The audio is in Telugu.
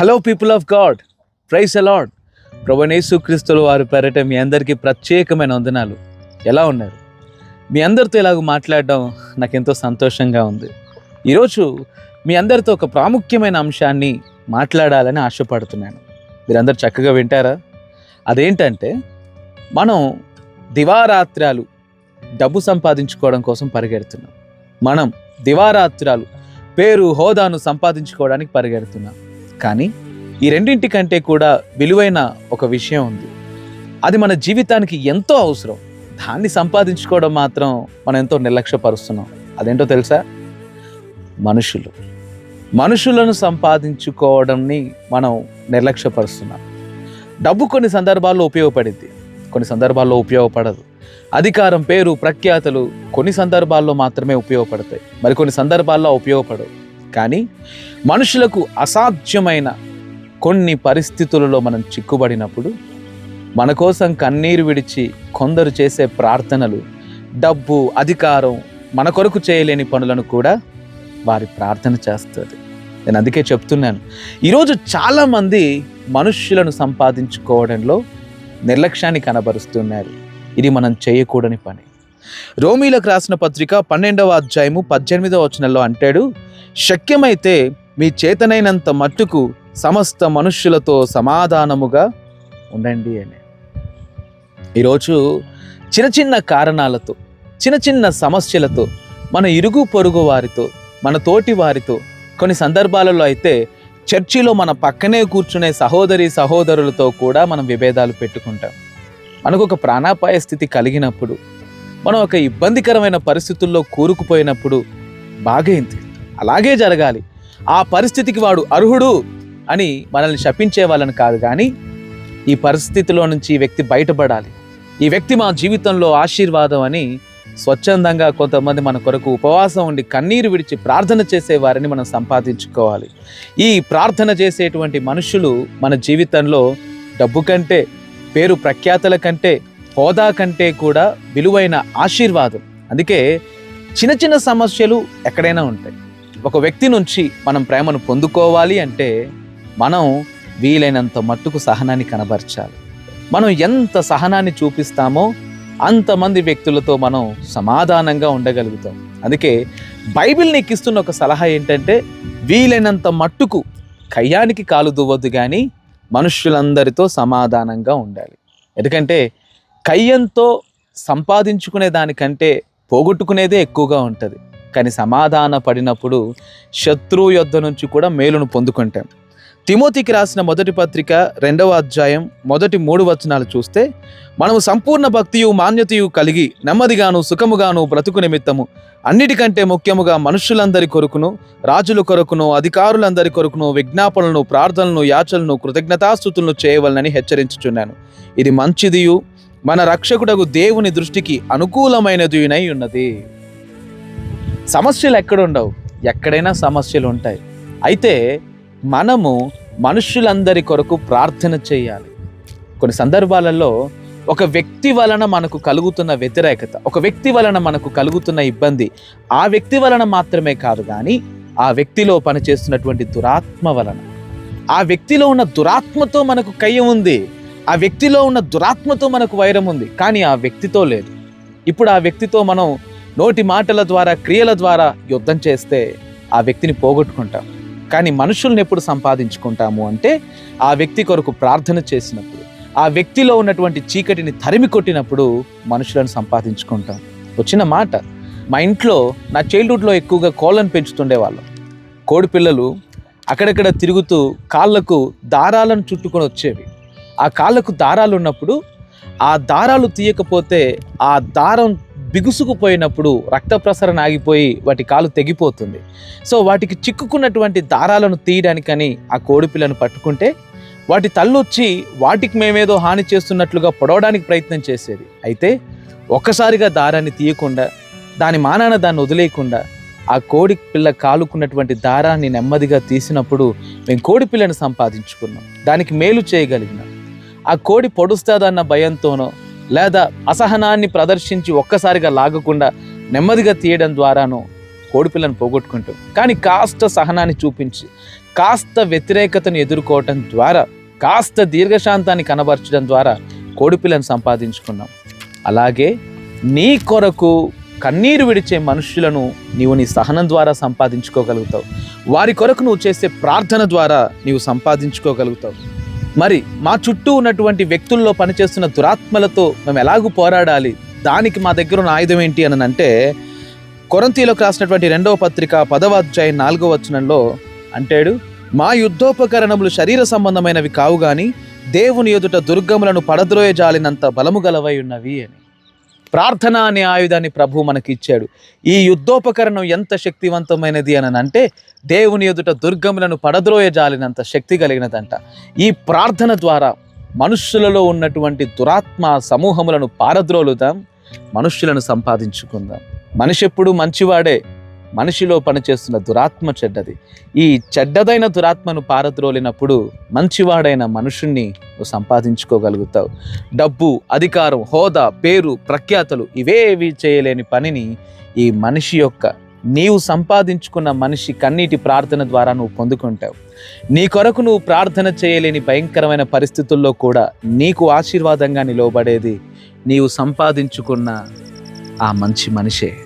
Hello people of God praise అలాడ్ ప్రభునేసు క్రీస్తులు వారు పేరట మీ అందరికీ ప్రత్యేకమైన వందనాలు. ఎలా ఉన్నారు? మీ అందరితో ఇలాగ మాట్లాడడం నాకు ఎంతో సంతోషంగా ఉంది. ఈరోజు మీ అందరితో ఒక ప్రాముఖ్యమైన అంశాన్ని మాట్లాడాలని ఆశపడుతున్నాను. మీరందరూ చక్కగా వింటారా? అదేంటంటే మనం దివారాత్రాలు డబ్బు సంపాదించుకోవడం కోసం పరిగెడుతున్నాం. మనం దివారాత్రాలు పేరు హోదాను సంపాదించుకోవడానికి పరిగెడుతున్నాం. కానీ ఈ రెండింటి కంటే కూడా విలువైన ఒక విషయం ఉంది. అది మన జీవితానికి ఎంతో అవసరం. దాన్ని సంపాదించుకోవడం మాత్రం మనం ఎంతో నిర్లక్ష్యపరుస్తున్నాం. అదేంటో తెలుసా? మనుషులు. మనుషులను సంపాదించుకోవడంని మనం నిర్లక్ష్యపరుస్తున్నాం. డబ్బు కొన్ని సందర్భాల్లో ఉపయోగపడింది కొన్ని సందర్భాల్లో ఉపయోగపడదు. అధికారం పేరు ప్రఖ్యాతలు కొన్ని సందర్భాల్లో మాత్రమే ఉపయోగపడతాయి. మరికొన్ని సందర్భాల్లో ఉపయోగపడవు. కానీ మనుషులకు అసాధ్యమైన కొన్ని పరిస్థితులలో మనం చిక్కుబడినప్పుడు మన కోసం కన్నీరు విడిచి కొందరు చేసే ప్రార్థనలు డబ్బు అధికారం మన కొరకు చేయలేని పనులను కూడా వారి ప్రార్థన చేస్తుంది. నేను అందుకే చెప్తున్నాను. ఈరోజు చాలామంది మనుష్యులను సంపాదించుకోవడంలో నిర్లక్ష్యాన్ని కనబరుస్తున్నారు. ఇది మనం చేయకూడని పని. రోమీలకు రాసిన పత్రిక పన్నెండవ అధ్యాయము పద్దెనిమిదవ వచనంలో అంటాడు శక్యమైతే మీ చేతనైనంత మట్టుకు సమస్త మనుష్యులతో సమాధానముగా ఉండండి అని. ఈరోజు చిన్న చిన్న కారణాలతో చిన్న చిన్న సమస్యలతో మన ఇరుగు పొరుగు వారితో మన తోటి వారితో కొన్ని సందర్భాలలో అయితే చర్చిలో మన పక్కనే కూర్చునే సహోదరి సహోదరులతో కూడా మనం విభేదాలు పెట్టుకుంటాం. మనకు ఒక ప్రాణాపాయ స్థితి కలిగినప్పుడు మనం ఒక ఇబ్బందికరమైన పరిస్థితుల్లో కూరుకుపోయినప్పుడు బాగైంది అలాగే జరగాలి. ఆ పరిస్థితికి వాడు అర్హుడు అని మనల్ని శపించే వాళ్ళని కాదు కానీ ఈ పరిస్థితిలో నుంచి ఈ వ్యక్తి బయటపడాలి. ఈ వ్యక్తి మా జీవితంలో ఆశీర్వాదం అని స్వచ్ఛందంగా కొంతమంది మన కొరకు ఉపవాసం ఉండి కన్నీరు విడిచి ప్రార్థన చేసే వారిని మనం సంపాదించుకోవాలి. ఈ ప్రార్థన చేసేటువంటి మనుషులు మన జీవితంలో డబ్బు కంటే పేరు ప్రఖ్యాతల కంటే హోదా కంటే కూడా విలువైన ఆశీర్వాదం. అందుకే చిన్న చిన్న సమస్యలు ఎక్కడైనా ఉంటాయి. ఒక వ్యక్తి నుంచి మనం ప్రేమను పొందుకోవాలి అంటే మనం వీలైనంత మట్టుకు సహనాన్ని కనబరచాలి. మనం ఎంత సహనాన్ని చూపిస్తామో అంతమంది వ్యక్తులతో మనం సమాధానంగా ఉండగలుగుతాం. అందుకే బైబిల్ నీకు ఇస్తున్న ఒక సలహా ఏంటంటే వీలైనంత మట్టుకు కయ్యానికి కాలు దువ్వద్దు కానీ మనుష్యులందరితో సమాధానంగా ఉండాలి. ఎందుకంటే కయ్యంతో సంపాదించుకునే దానికంటే పోగొట్టుకునేదే ఎక్కువగా ఉంటుంది. కానీ సమాధాన పడినప్పుడు శత్రువు యొద్ధ నుంచి కూడా మేలును పొందుకుంటాం. తిమోతికి రాసిన మొదటి పత్రిక రెండవ అధ్యాయం మొదటి మూడు వచనాలు చూస్తే మనము సంపూర్ణ భక్తియు మాన్యతయు కలిగి నెమ్మదిగాను సుఖముగాను బ్రతుకు నిమిత్తము. అన్నిటికంటే ముఖ్యముగా మనుషులందరి కొరకును రాజుల కొరకును అధికారులందరి కొరకును విజ్ఞాపనలను ప్రార్థనలను యాచలను కృతజ్ఞతాస్థుతులను చేయవలనని హెచ్చరించుచున్నాను. ఇది మంచిదియు మన రక్షకుడగు దేవుని దృష్టికి అనుకూలమైనదినై ఉన్నది. సమస్యలు ఎక్కడుండవు? ఎక్కడైనా సమస్యలు ఉంటాయి. అయితే మనము మనుషులందరి కొరకు ప్రార్థన చేయాలి. కొన్ని సందర్భాలలో ఒక వ్యక్తి వలన మనకు కలుగుతున్న వ్యతిరేకత ఒక వ్యక్తి వలన మనకు కలుగుతున్న ఇబ్బంది ఆ వ్యక్తి వలన మాత్రమే కాదు కానీ ఆ వ్యక్తిలో పనిచేస్తున్నటువంటి దురాత్మ వలన. ఆ వ్యక్తిలో ఉన్న దురాత్మతో మనకు కయ్యం ఉంది. ఆ వ్యక్తిలో ఉన్న దురాత్మతో మనకు వైరం ఉంది కానీ ఆ వ్యక్తితో లేదు. ఇప్పుడు ఆ వ్యక్తితో మనం నోటి మాటల ద్వారా క్రియల ద్వారా యుద్ధం చేస్తే ఆ వ్యక్తిని పోగొట్టుకుంటాం. కానీ మనుషుల్ని ఎప్పుడు సంపాదించుకుంటాము అంటే ఆ వ్యక్తి కొరకు ప్రార్థన చేసినప్పుడు ఆ వ్యక్తిలో ఉన్నటువంటి చీకటిని తరిమి కొట్టినప్పుడు మనుషులను సంపాదించుకుంటాం. వచ్చిన మాట మా ఇంట్లో నా చైల్డ్హుడ్లో ఎక్కువగా కోళ్ళను పెంచుతుండేవాళ్ళం కోడి పిల్లలు అక్కడక్కడ తిరుగుతూ కాళ్ళకు దారాలను చుట్టుకొని వచ్చేవి. ఆ కాళ్ళకు దారాలు ఉన్నప్పుడు ఆ దారాలు తీయకపోతే ఆ దారం బిగుసుకుపోయినప్పుడు రక్త ప్రసరణ ఆగిపోయి వాటి కాలు తెగిపోతుంది. సో వాటికి చిక్కుకున్నటువంటి దారాలను తీయడానికని ఆ కోడిపిల్లను పట్టుకుంటే వాటి తల్లొచ్చి వాటికి మేమేదో హాని చేస్తున్నట్లుగా పొడవడానికి ప్రయత్నం చేసేది. అయితే ఒక్కసారిగా దారాన్ని తీయకుండా దాని మానాన దాన్ని వదిలేయకుండా ఆ కోడి పిల్ల కాలుకున్నటువంటి దారాన్ని నెమ్మదిగా తీసినప్పుడు మేము కోడి పిల్లను సంపాదించుకున్నాం. దానికి మేలు చేయగలిగినాం. ఆ కోడి పొడుస్తుందన్న భయంతోనో లేదా అసహనాన్ని ప్రదర్శించి ఒక్కసారిగా లాగకుండా నెమ్మదిగా తీయడం ద్వారానో కోడిపిల్లను పోగొట్టుకుంటాం కానీ కాస్త సహనాన్ని చూపించి కాస్త వ్యతిరేకతను ఎదుర్కోవటం ద్వారా కాస్త దీర్ఘశాంతాన్ని కనబరచడం ద్వారా కోడిపిల్లను సంపాదించుకున్నాం. అలాగే నీ కొరకు కన్నీరు విడిచే మనుషులను నీవు నీ సహనం ద్వారా సంపాదించుకోగలుగుతావు. వారి కొరకు నువ్వు చేసే ప్రార్థన ద్వారా నీవు సంపాదించుకోగలుగుతావు. మరి మా చుట్టూ ఉన్నటువంటి వ్యక్తుల్లో పనిచేస్తున్న దురాత్మలతో మేము ఎలాగూ పోరాడాలి? దానికి మా దగ్గర ఉన్న ఆయుధం ఏంటి అని అంటే కొరంతీలోకి రాసినటువంటి రెండవ పత్రిక పదవ అధ్యాయం నాలుగో వచనంలో అంటాడు మా యుద్ధోపకరణములు శరీర సంబంధమైనవి కావు గాని దేవుని ఎదుట దుర్గములను పడద్రోయజాలినంత బలము గలవై ఉన్నవి అని. ప్రార్థన అనే ఆయుధాన్ని ప్రభు మనకి ఇచ్చాడు. ఈ యుద్ధోపకరణం ఎంత శక్తివంతమైనది అని అంటే దేవుని ఎదుట దుర్గములను పడద్రోయజాలినంత శక్తి కలిగినదంట. ఈ ప్రార్థన ద్వారా మనుష్యులలో ఉన్నటువంటి దురాత్మ సమూహములను పారద్రోలుదాం మనుష్యులను సంపాదించుకుందాం. మనిషి ఎప్పుడు మంచివాడే మనిషిలో పనిచేస్తున్న దురాత్మ చెడ్డది. ఈ చెడ్డదైన దురాత్మను పారద్రోలినప్పుడు మంచివాడైన మనుషుణ్ణి నువ్వు సంపాదించుకోగలుగుతావు. డబ్బు అధికారం హోదా పేరు ప్రఖ్యాతలు ఇవేవి చేయలేని పనిని ఈ మనిషి యొక్క నీవు సంపాదించుకున్న మనిషి కన్నీటి ప్రార్థన ద్వారా నువ్వు పొందుకుంటావు. నీ కొరకు నువ్వు ప్రార్థన చేయలేని భయంకరమైన పరిస్థితుల్లో కూడా నీకు ఆశీర్వాదంగా నిలవబడేది నీవు సంపాదించుకున్న ఆ మంచి మనిషే.